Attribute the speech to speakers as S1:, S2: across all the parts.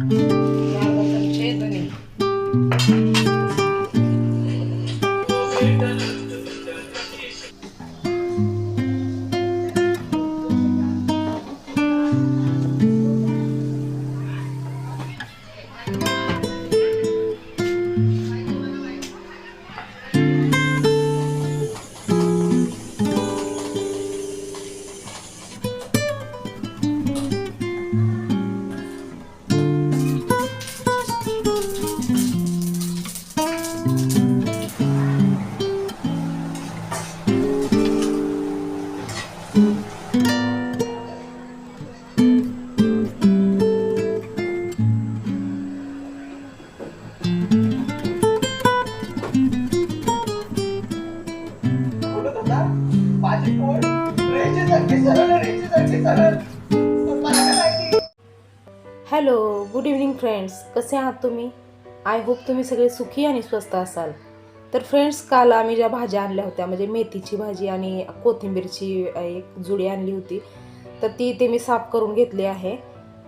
S1: अर्धा कसे आहात तुम्ही? आय होप तुम्ही सगळे सुखी आणि स्वस्त असाल. तर फ्रेंड्स काल आम्ही ज्या भाज्या आणल्या होत्या म्हणजे मेथीची भाजी आणि कोथिंबीरची एक जुडी आणली होती तर ती ते मी साफ करून घेतली आहे.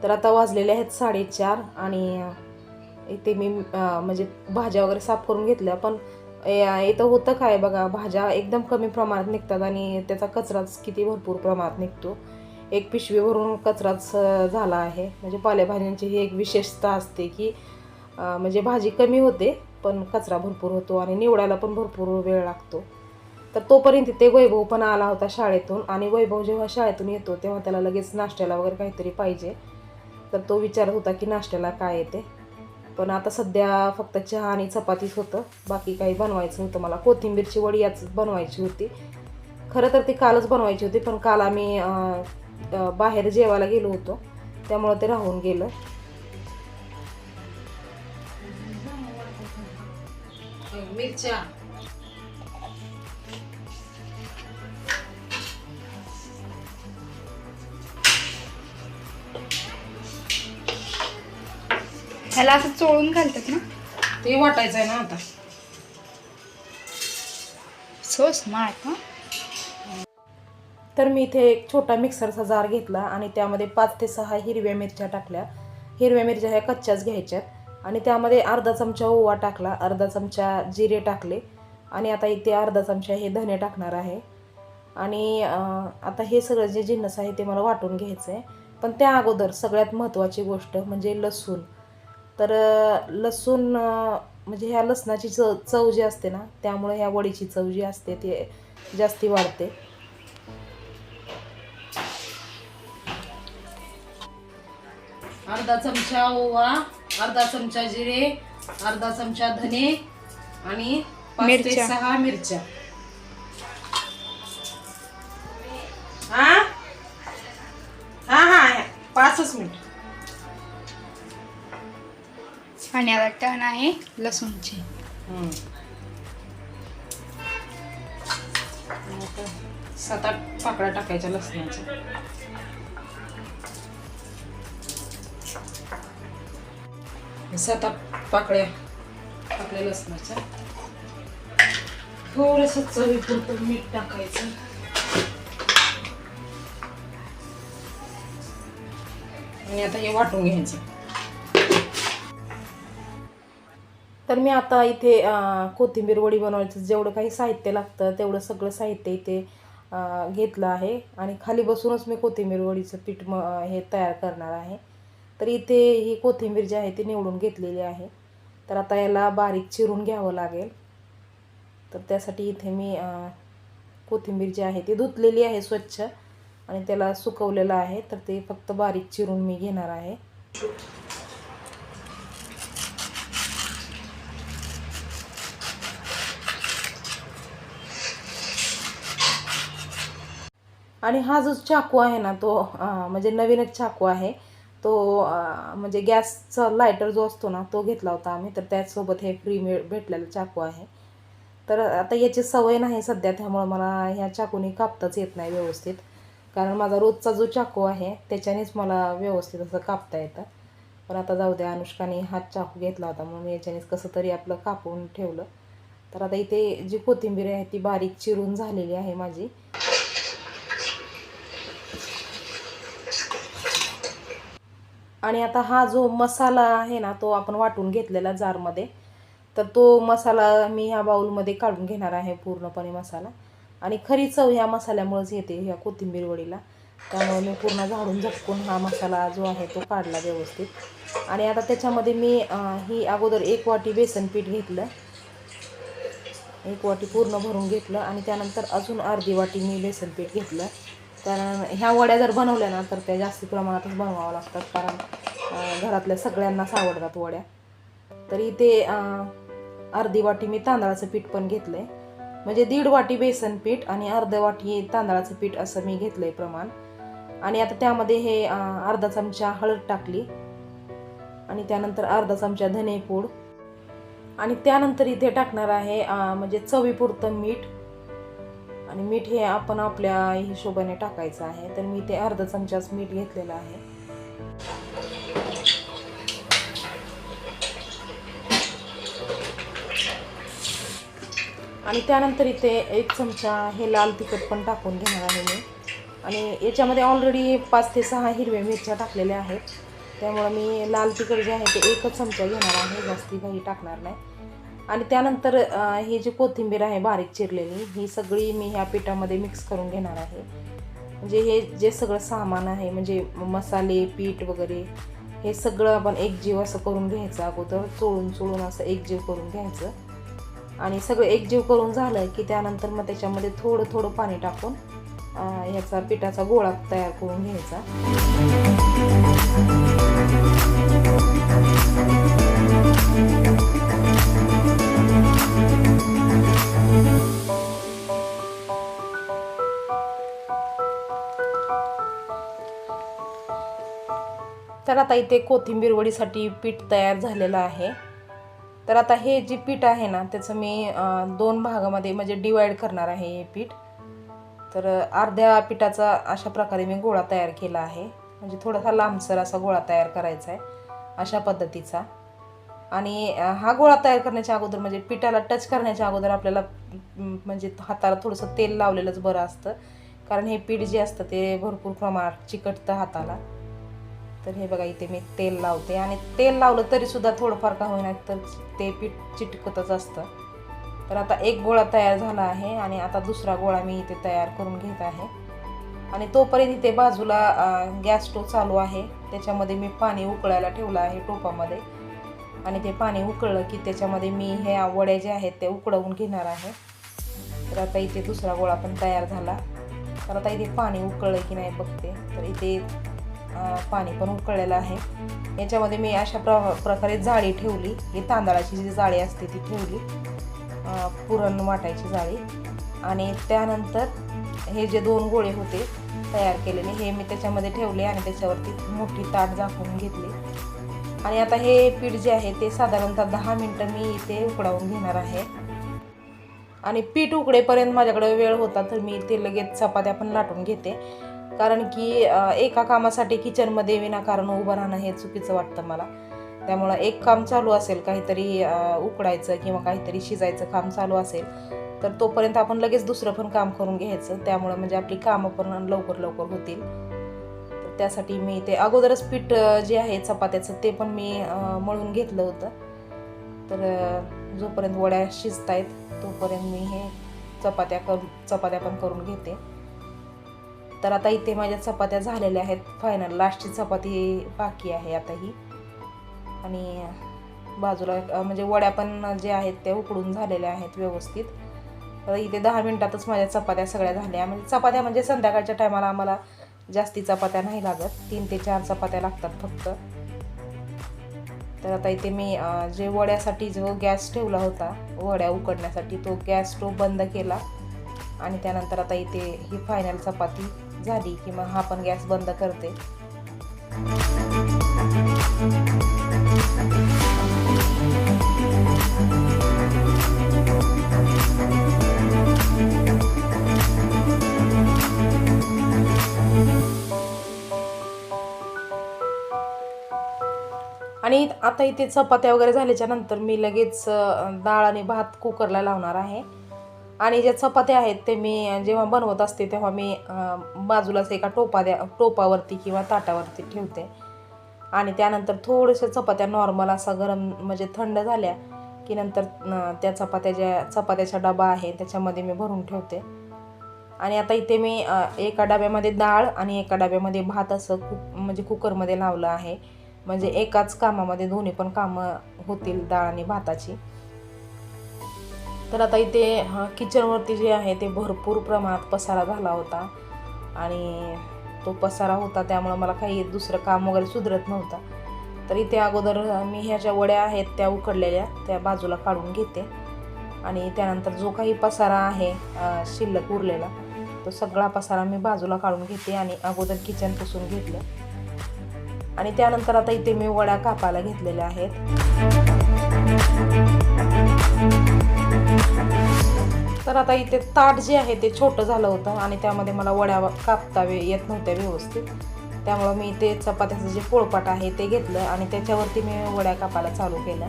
S1: तर आता वाजलेले आहेत साडेचार आणि इथे मी म्हणजे भाज्या वगैरे साफ करून घेतल्या पण ए- इथं होतं काय बघा भाज्या एकदम कमी प्रमाणात निघतात आणि त्याचा कचराच किती भरपूर प्रमाणात निघतो. एक पिशवीवरून कचराच झाला आहे. म्हणजे पालेभाज्यांची ही एक विशेषता असते की म्हणजे भाजी कमी होते पण कचरा भरपूर होतो आणि निवडायला पण भरपूर वेळ लागतो. तर तोपर्यंत ते वैभव पण आला होता शाळेतून आणि वैभव जेव्हा शाळेतून येतो तेव्हा त्याला लगेच नाश्त्याला वगैरे काहीतरी पाहिजे. तर तो विचारत होता की नाश्त्याला काय येते पण आता सध्या फक्त चहा आणि चपातीच होतं. बाकी काही बनवायचं होतं मला. कोथिंबीरची वडी याच बनवायची होती. खरं तर ती कालच बनवायची होती पण काल आम्ही बाहेर जेवायला गेलो होतो. त्यामुळं ते राहून गेलं. मिरच्या.
S2: ह्याला असं चोळून घालतात ना?
S1: ते वाटायचं आहे ना आता.
S2: सो स्मार्ट हा
S1: तर मी इथे एक छोटा मिक्सरचा जार घेतला आणि त्यामध्ये पाच ते सहा हिरव्या मिरच्या टाकल्या. हिरव्या मिरच्या ह्या कच्च्याच घ्यायच्यात. आणि त्यामध्ये अर्धा चमचा ओवा टाकला अर्धा चमचा जिरे टाकले आणि आता इथे अर्धा चमचा हे धने टाकणार आहे. आणि आता हे सगळं जे जिन्नस आहे ते मला वाटून घ्यायचं आहे पण त्या अगोदर सगळ्यात महत्त्वाची गोष्ट म्हणजे लसूण. तर लसूण म्हणजे ह्या लसणाची चव चव जी असते ना त्यामुळे ह्या वडीची चव जी असते ते जास्ती वाढते. अर्धा चमचा ओवा अर्धा चमचा जिरे अर्धा चमचा धने आणि पाच ते
S2: मिरच्या.
S1: सहा मिरच्या. हा? हा हा पाचच मिनिट.
S2: आणि आता टण आहे लसूणची.
S1: सात आठ पाकळ्या टाकायच्या लसणाच्या. सात आठ पाकळ्या टाकल्या लसणाच्या. थोडस चवीपुरतं मीठ टाकायचं. आणि आता हे वाटून घ्यायचं. तर मी आता इथे कोथिंबीर वडी बनवायचं. जेवढं काही साहित्य लागतं तेवढं सगळं साहित्य इथे घेतलं आहे. आणि खाली बसूनच मी कोथिंबीर वडीचं पीठ म हे तयार करणार आहे. तर इथे ही कोथिंबीर जी आहे ती निवडून घेतलेली आहे. तर आता याला बारीक चिरून घ्यावं लागेल. तर त्यासाठी इथे मी कोथिंबीर जी आहे ती धुतलेली आहे स्वच्छ आणि त्याला सुकवलेलं आहे. तर ते फक्त बारीक चिरून मी घेणार आहे. आणि हा जो चाकू आहे ना तो म्हणजे नवीनच चाकू आहे. तो म्हणजे गॅसचा लायटर जो असतो ना तो घेतला होता आम्ही. तर त्याचसोबत हे फ्री मिळ भेटलेलं चाकू आहे. तर आता याची सवय नाही सध्या त्यामुळं मला ह्या चाकूने कापताच येत नाही व्यवस्थित. कारण माझा रोजचा जो चाकू आहे त्याच्यानेच मला व्यवस्थित असं कापता येतं. पण आता जाऊ द्या अनुष्काने हात चाकू घेतला होता म्हणून याच्यानेच कसं तरी आपलं कापून ठेवलं. तर आता इथे जी कोथिंबीर आहे ती बारीक चिरून झालेली आहे माझी. आणि आता हा जो मसाला आहे ना तो आपण वाटून घेतलेला जारमध्ये तर तो मसाला मी ह्या बाऊलमध्ये काढून घेणार आहे पूर्णपणे मसाला. आणि खरी चव ह्या मसाल्यामुळेच येते ह्या कोथिंबीर वडीला. त्यामुळे मी पूर्ण झाडून झटकून हा मसाला जो आहे तो काढला व्यवस्थित. आणि आता त्याच्यामध्ये मी ही अगोदर एक वाटी बेसन पीठ घेतलं. एक वाटी पूर्ण भरून घेतलं आणि त्यानंतर अजून अर्धी वाटी मी बेसन पीठ घेतलं. कारण ह्या वड्या जर बनवल्या ना तर त्या जास्त प्रमाणातच बनवाव्या लागतात. कारण घरातल्या सगळ्यांनाच आवडतात वड्या. तर इथे अर्धी वाटी मी तांदळाचं पीठ पण घेतलं आहे म्हणजे दीड वाटी बेसन पीठ आणि अर्ध वाटी तांदळाचं पीठ असं मी घेतलं आहे प्रमाण. आणि आता त्यामध्ये हे अर्धा चमचा हळद टाकली. आणि त्यानंतर अर्धा चमचा धनेपूड. आणि त्यानंतर इथे टाकणार आहे म्हणजे चवीपुरतं मीठ. आणि मीठ हे आपण आपल्या हिशोबाने टाकायचं आहे. तर मी ते अर्धा चमचाच मीठ घेतलेलं आहे. आणि त्यानंतर इथे एक चमचा हे लाल तिखट पण टाकून घेणार आहे मी. आणि याच्यामध्ये ऑलरेडी पाच ते सहा हिरव्या मिरच्या टाकलेल्या आहेत. त्यामुळं मी लाल तिखट जे आहे ते एकच चमचा घेणार आहे. जास्ती काही टाकणार नाही. आणि त्यानंतर ही जी कोथिंबीर आहे बारीक चिरलेली ही सगळी मी ह्या पिठामध्ये मिक्स करून घेणार आहे. म्हणजे हे जे सगळं सामान आहे म्हणजे मसाले पीठ वगैरे हे सगळं आपण एकजीव असं करून घ्यायचं अगोदर चोळून चोळून असं एकजीव करून घ्यायचं. आणि सगळं एकजीव करून झालं की त्यानंतर मग त्याच्यामध्ये थोडं थोडं पाणी टाकून ह्याचा पिठाचा गोळा तयार करून घ्यायचा. तर आता इथे कोथिंबीर वडीसाठी पीठ तयार झालेलं आहे. तर आता हे जे पीठ आहे ना त्याचं मी दोन भागामध्ये म्हणजे डिवाईड करणार आहे हे पीठ. तर अर्ध्या पिठाचा अशा प्रकारे मी गोळा तयार केला आहे. म्हणजे थोडासा लांबसर असा गोळा तयार करायचा आहे अशा पद्धतीचा. आणि हा गोळा तयार करण्याच्या अगोदर म्हणजे पिठाला टच करण्याच्या अगोदर आपल्याला म्हणजे हाताला थोडंसं तेल लावलेलंच बरं असतं. कारण हे पीठ जे असतं ते भरपूर प्रमाणात चिकटतं हाताला. तर हे बघा इथे मी तेल लावते. आणि तेल लावलं तरी सुद्धा थोडंफार का होईना तर ते पीठ चिटकतच असतं. तर आता एक गोळा तयार झाला आहे आणि आता दुसरा गोळा मी इथे तयार करून घेत आहे. आणि तोपर्यंत इथे बाजूला गॅस स्टोव चालू आहे. त्याच्यामध्ये मी पाणी उकळायला ठेवलं आहे टोपामध्ये. आणि ते पाणी उकळलं की त्याच्यामध्ये मी ह्या वड्या ज्या आहेत ते उकळवून घेणार आहे. तर आता इथे दुसरा गोळा पण तयार झाला. तर आता इथे पाणी उकळलं की नाही बघते. तर इथे पाणी पण उकळलेलं आहे. याच्यामध्ये मी अशा प्र प्रकारे जाळी ठेवली. ही तांदळाची जी जाळी असते ती ठेवली. पुरण वाटायची जाळी. आणि त्यानंतर हे जे दोन गोळे होते तयार केलेले हे मी त्याच्यामध्ये ठेवले आणि त्याच्यावरती मोठी ताट झाकून घेतली. आणि आता हे पीठ जे आहे ते साधारणतः दहा मिनटं मी इथे उकडावून घेणार आहे. आणि पीठ उकडेपर्यंत माझ्याकडे वेळ होता तर मी ते लगेच चपात्या पण लाटून घेते. कारण की एका कामासाठी किचनमध्ये विनाकारण उभं राहणं हे चुकीचं वाटतं मला. त्यामुळं एक काम चालू असेल काहीतरी उकडायचं किंवा काहीतरी शिजायचं काम चालू असेल तर तोपर्यंत आपण लगेच दुसरं पण काम करून घ्यायचं. त्यामुळं म्हणजे आपली कामं पण लवकर लवकर होतील. त्यासाठी मी ते अगोदरच पीठ जे आहे चपात्याचं ते पण मी मळून घेतलं होतं. तर जोपर्यंत वड्या शिजत आहेत तोपर्यंत मी हे चपात्या करून चपात्या पण करून घेते. तर आता इथे माझ्या चपात्या झालेल्या आहेत. फायनल लास्टची चपाती बाकी आहे आता ही आणि बाजूला म्हणजे वड्या पण जे आहेत त्या उकडून झालेल्या आहेत व्यवस्थित. तर इथे दहा मिनटातच माझ्या चपात्या सगळ्या झाल्या. म्हणजे चपात्या म्हणजे संध्याकाळच्या टायमाला आम्हाला जास्ती चपात्या नाही लागत. तीन ते चार चपात्या लागतात फक्त. तर आता इथे मी जे वड्यासाठी जो गॅस ठेवला होता वड्या उकडण्यासाठी तो गॅस स्टोव बंद केला. आणि त्यानंतर आता इथे ही फायनल चपाती झाली की मग हा पण गॅस बंद करते. आणि आता इथे चपात्या वगैरे झाल्याच्यानंतर मी लगेच डाळ आणि भात कुकरला लावणार आहे. आणि ज्या चपात्या आहेत ते मी जेव्हा बनवत असते तेव्हा मी बाजूलाच एका टोपा द्या टोपावरती किंवा ताटावरती ठेवते. आणि त्यानंतर थोड्याशा चपात्या नॉर्मल असा गरम म्हणजे थंड झाल्या की नंतर त्या चपात्या ज्या चपात्याचा डबा आहे त्याच्यामध्ये मी भरून ठेवते. आणि आता इथे मी एका डब्यामध्ये डाळ आणि एका डब्यामध्ये भात असं कुक म्हणजे कुकरमध्ये लावलं आहे. म्हणजे एकाच कामामध्ये दोन्ही पण कामं होतील डाळ आणि भाताची. तर आता इथे किचनवरती जे आहे ते भरपूर प्रमाणात पसारा झाला होता. आणि तो पसारा होता त्यामुळं मला काही दुसरं काम वगैरे सुधरत नव्हतं. तर इथे अगोदर मी ह्या ज्या वड्या आहेत त्या उकडलेल्या त्या बाजूला काढून घेते. आणि त्यानंतर जो काही पसारा आहे शिल्लक उरलेला तो सगळा पसारा मी बाजूला काढून घेते आणि अगोदर किचन पुसून घेतलं. आणि त्यानंतर आता इथे मी वड्या कापायला घेतलेल्या आहेत. तर आता इथे ताट जे आहे ते छोटं झालं होतं आणि त्यामध्ये मला वड्या कापता येत नव्हत्या व्यवस्थित. त्यामुळं मी ते चपात्याचं जे पोळपाट आहे ते घेतलं आणि त्याच्यावरती मी वड्या कापायला चालू केल्या.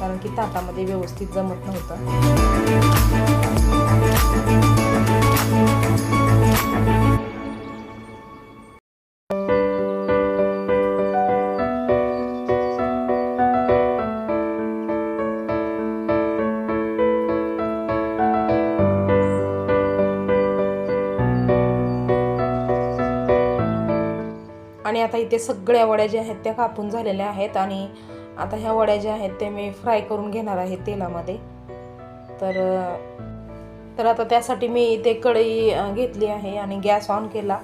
S1: कारण की ताटामध्ये व्यवस्थित जमत नव्हतं. आणि आता इथे सगळ्या वड्या ज्या आहेत त्या कापून झालेल्या आहेत आणि आता ह्या वड्या ज्या आहेत ते मी फ्राय करून घेणार आहे तेलामध्ये. तर तर आता त्यासाठी मी इथे कढई घेतली आहे आणि गॅस ऑन केला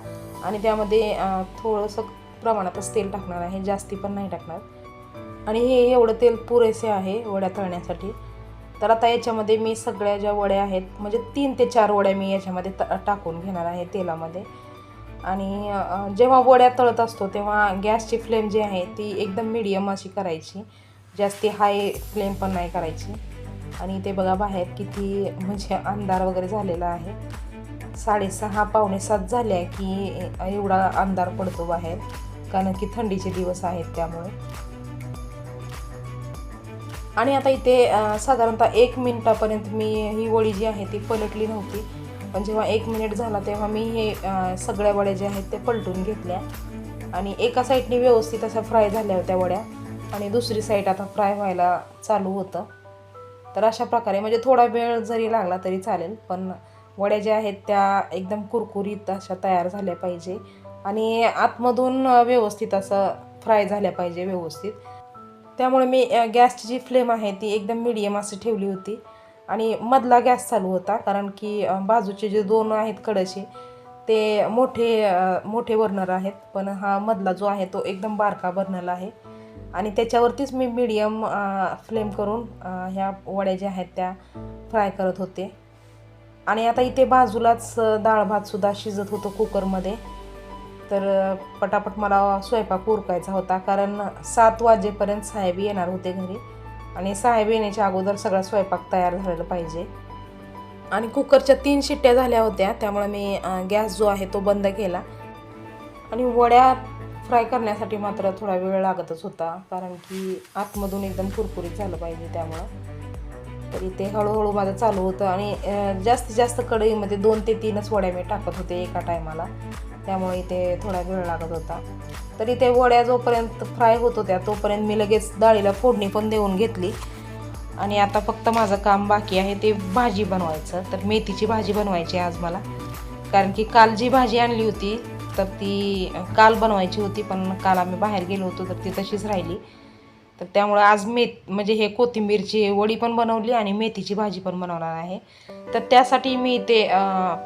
S1: आणि त्यामध्ये थोडंसं प्रमाणातच तेल टाकणार आहे. जास्ती पण नाही टाकणार. आणि हे एवढं तेल पुरेसे आहे वड्या तळण्यासाठी. तर आता याच्यामध्ये मी सगळ्या ज्या वड्या आहेत म्हणजे तीन ते चार वड्या मी याच्यामध्ये टा- टाकून घेणार आहे तेलामध्ये. आणि जेव्हा वड्या तळत असतो तेव्हा गॅसची फ्लेम जी आहे ती एकदम मिडियम अशी करायची. जास्ती हाय फ्लेम पण नाही करायची. आणि ते बघा बाहेर किती म्हणजे अंधार वगैरे झालेला आहे. साडेसहा पावणे सात झाल्या की एवढा अंधार पडतो बाहेर. कारण की थंडीचे दिवस आहेत त्यामुळे. आणि आता इथे साधारणतः एक मिनटापर्यंत मी ही वडी जी आहे ती पलटली नव्हती. पण जेव्हा एक मिनिट झाला तेव्हा मी हे सगळ्या वड्या ज्या आहेत ते पलटून घेतल्या. आणि एका साईडने व्यवस्थित अशा फ्राय झाल्या होत्या वड्या. आणि दुसरी साईड आता फ्राय व्हायला चालू होतं. तर अशा प्रकारे म्हणजे थोडा वेळ जरी लागला तरी चालेल पण वड्या ज्या आहेत त्या एकदम कुरकुरीत अशा तयार झाल्या पाहिजे. आणि आतमधून व्यवस्थित असं फ्राय झाल्या पाहिजे व्यवस्थित. त्यामुळे मी गॅसची जी फ्लेम आहे ती एकदम मिडियम अशी ठेवली होती. आणि मधला गॅस चालू होता कारण की बाजूचे जे दोन आहेत कडचे ते मोठे मोठे बर्नर आहेत. पण हा मधला जो आहे तो एकदम बारका बर्नर आहे. आणि त्याच्यावरतीच मी मीडियम फ्लेम करून ह्या वड्या ज्या आहेत त्या फ्राय करत होते. आणि आता इथे बाजूलाच डाळ भातसुद्धा शिजत होतं कुकरमध्ये तर पटापट मला स्वयंपाक उरकायचा होता कारण सात वाजेपर्यंत साहेब येणार होते घरी. आणि साहेब येण्याच्या अगोदर सगळा स्वयंपाक तयार झालेला पाहिजे. आणि कुकरच्या तीन शिट्ट्या झाल्या होत्या त्यामुळे मी गॅस जो आहे तो बंद केला. आणि वड्या फ्राय करण्यासाठी मात्र थोडा वेळ लागतच होता कारण की आतमधून एकदम कुरकुरीत झालं पाहिजे त्यामुळं. तर इथे हळूहळू माझं चालू होतं आणि जास्तीत जास्त कढईमध्ये दोन ते तीनच वड्या मी टाकत होते एका टायमाला. त्यामुळे इथे थोडा वेळ लागत होता. तर इथे वड्या जोपर्यंत फ्राय होत होत्या तोपर्यंत मी लगेच डाळीला फोडणी पण देऊन घेतली. आणि आता फक्त माझं काम बाकी आहे ते भाजी बनवायचं. तर मेथीची भाजी बनवायची आहे आज मला. कारण की काल जी भाजी आणली होती तर ती काल बनवायची होती पण काल आम्ही बाहेर गेलो होतो तर ती तशीच राहिली. तर त्यामुळं आज मेथ म्हणजे हे कोथिंबीरची वडी पण बनवली आणि मेथीची भाजी पण बनवणार आहे. तर त्यासाठी मी ते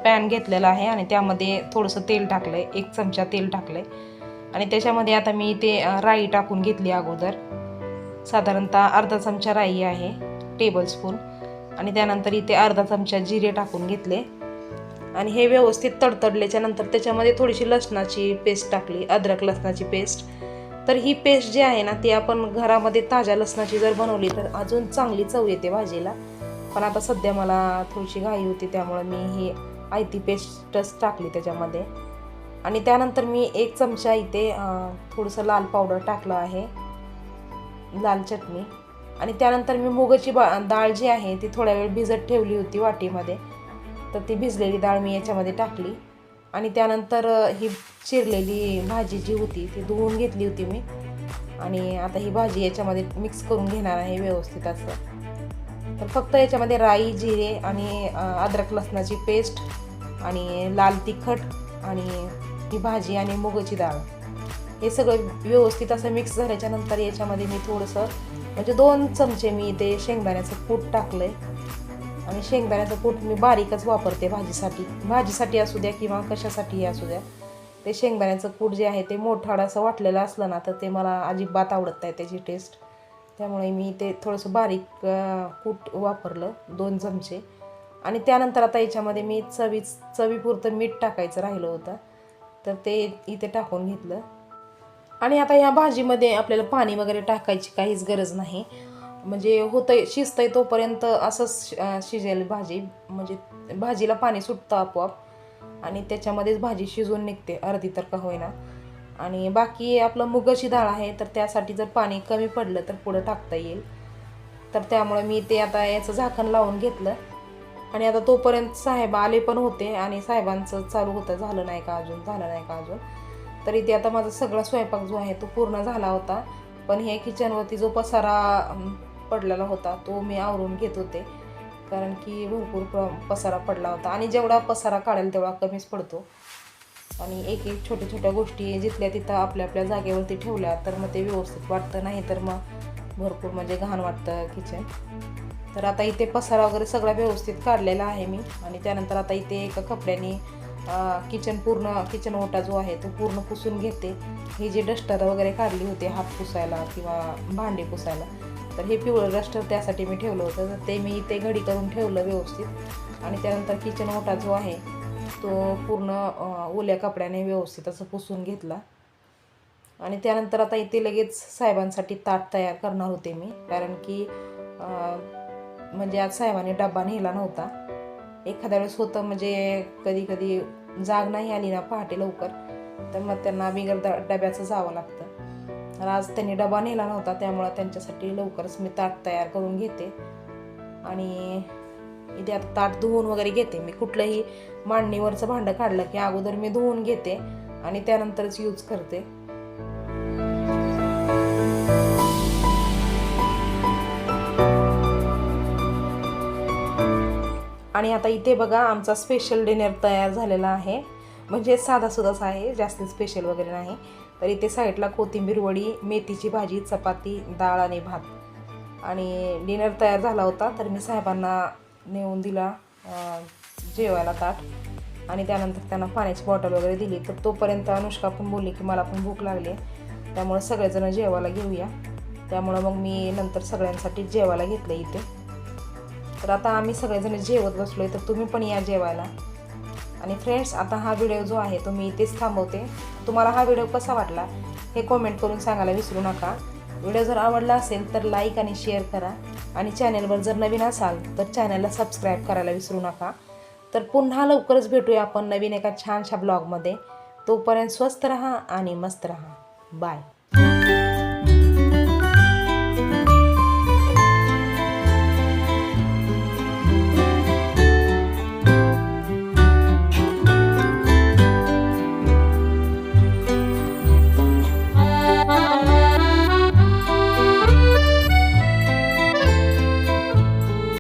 S1: पॅन घेतलेला आहे आणि त्यामध्ये थोडंसं तेल टाकलं आहे एक चमचा तेल टाकलं आहे आणि त्याच्यामध्ये आता मी ते राई टाकून घेतली अगोदर. साधारणतः अर्धा चमचा राई आहे टेबलस्पून आणि त्यानंतर इथे अर्धा चमचा जिरे टाकून घेतले. आणि हे व्यवस्थित तडतडल्याच्या नंतर त्याच्यामध्ये थोडीशी लसणाची पेस्ट टाकली अद्रक लसणाची पेस्ट तर ही पेस्ट जी आहे ना ती आपण घरामध्ये ताज्या लसणाची जर बनवली तर अजून चांगली चव येते भाजीला. पण आता सध्या मला थोडीशी घाई होती त्यामुळे मी ही आयती पेस्टच टाकली त्याच्यामध्ये. आणि त्यानंतर मी एक चमचा इथे थोडंसं लाल पावडर टाकलं आहे. लाल चटणी. आणि त्यानंतर मी मुगाची बा डाळ जी आहे ती थोड्या वेळ भिजत ठेवली होती वाटीमध्ये. तर ती भिजलेली डाळ मी याच्यामध्ये टाकली. आणि त्यानंतर ही चिरलेली भाजी जी होती ती धुवून घेतली होती मी. आणि आता ही भाजी याच्यामध्ये मिक्स करून घेणार आहे व्यवस्थित असं. तर फक्त याच्यामध्ये राई जिरे आणि अद्रक लसणाची पेस्ट आणि लाल तिखट आणि ही भाजी आणि मुगाची डाळ. हे सगळं व्यवस्थित असं मिक्स झाल्याच्यानंतर याच्यामध्ये मी थोडंसं म्हणजे दोन चमचे मी ते शेंगदाण्याचं कूट टाकलं आहे आणि शेंगदाण्याचं कूट मी बारीकच वापरते भाजीसाठी. भाजीसाठी असू द्या किंवा कशासाठीही असू द्या. ते शेंगदाण्याचं कूट जे आहे ते मोठाड असं वाटलेलं असलं ना तर ते मला अजिबात आवडत नाही त्याची टेस्ट त्यामुळे मी ते थोडंसं बारीक कूट वापरलं दोन चमचे. आणि त्यानंतर आता याच्यामध्ये मी चवी चवीपुरतं मीठ टाकायचं राहिलं होतं. तर ते इथे टाकून घेतलं. आणि आता या भाजीमध्ये आपल्याला पाणी वगैरे टाकायची काहीच गरज नाही. म्हणजे होतं शिजतंय तोपर्यंत असंच शिजेल भाजी. म्हणजे भाजीला पाणी सुटतं आपोआप. आणि त्याच्यामध्येच भाजी शिजून निघते अर्धी तर का होईना. आणि बाकी आपलं मुगाची डाळ आहे तर त्यासाठी जर पाणी कमी पडलं तर पुढं टाकता येईल. तर त्यामुळे मी ते आता याचं झाकण लावून घेतलं. आणि आता तोपर्यंत साहेब आले पण होते आणि साहेबांचं चालू होतं झालं नाही का अजून झालं नाही का अजून. तर इथे आता माझा सगळा स्वयंपाक जो आहे तो पूर्ण झाला होता. पण हे किचनवरती जो पसारा पडलेला होता तो मी आवरून घेत होते. कारण की भरपूर प्र- पसारा पडला होता. आणि जेवढा पसारा काढेल तेवढा कमीच पडतो. आणि एक एक छोट्या छोट्या गोष्टी जिथल्या तिथं आपल्या आपल्या जागेवरती ठेवल्या तर मग ते व्यवस्थित वाटतं. नाही तर मग भरपूर म्हणजे घाण वाटतं किचन तर आता इथे पसारा वगैरे सगळा व्यवस्थित काढलेला आहे मी. आणि त्यानंतर आता इथे एका कपड्याने किचन पूर्ण किचन ओटा जो आहे तो पूर्ण पुसून घेते. ही जी डस्टर वगैरे काढली होती हात पुसायला किंवा भांडे पुसायला तर हे पिवळं डस्टर त्यासाठी मी ठेवलं होतं. तर ते मी इथे घडी करून ठेवलं व्यवस्थित. आणि त्यानंतर किचन ओटा जो आहे तो पूर्ण ओल्या कपड्याने व्यवस्थित असं पुसून घेतला. आणि त्यानंतर आता इथे लगेच साहेबांसाठी ताट तयार करणार होते मी. कारण की म्हणजे आज साहेबांनी डब्बा नेला नव्हता. एखाद्या वेळेस होतं म्हणजे कधी कधी जाग नाही आली ना पहाटे लवकर तर मग त्यांना बिगर द डब्याचं जावं लागतं. तर आज त्यांनी डबा नेला नव्हता त्यामुळं त्यांच्यासाठी लवकरच मी ताट तयार करून घेते. आणि इथे आता ताट धुवून वगैरे घेते मी. कुठलंही मांडणीवरचं भांडं काढलं की अगोदर मी धुवून घेते आणि त्यानंतरच यूज करते. आणि आता इथे बघा आमचा स्पेशल डिनर तयार झालेला आहे. म्हणजे साधासुधाच आहे जास्त स्पेशल वगैरे नाही. तर इथे साईडला कोथिंबीर वडी मेथीची भाजी चपाती डाळ आणि भात. आणि डिनर तयार झाला होता तर मी साहेबांना नेऊन दिला जेवायला ताट. आणि त्यानंतर त्यांना पाण्याची बॉटल वगैरे दिली. तर तोपर्यंत अनुष्का पण बोलली की मला पण भूक लागली आहे. त्यामुळे सगळेजण जेवायला घेऊया. त्यामुळं मग मी नंतर सगळ्यांसाठी जेवायला घेतलं इथे. तर आता आम्ही सगळेजण जेवत बसलो आहे तर तुम्ही पण या जेवायला. आणि फ्रेंड्स आता हा व्हिडिओ जो आहे तो मी इथेच थांबवते. तुम्हाला हा व्हिडिओ कसा वाटला हे कॉमेंट करून सांगायला विसरू नका. व्हिडिओ जर आवडला असेल तर लाईक आणि शेअर करा. आणि चॅनेलवर जर नवीन असाल तर चॅनलला सबस्क्राईब करायला विसरू नका. तर पुन्हा लवकरच भेटूया आपण नवीन एका छानशा ब्लॉगमध्ये तोपर्यंत स्वस्त रहा आणि मस्त रहा. बाय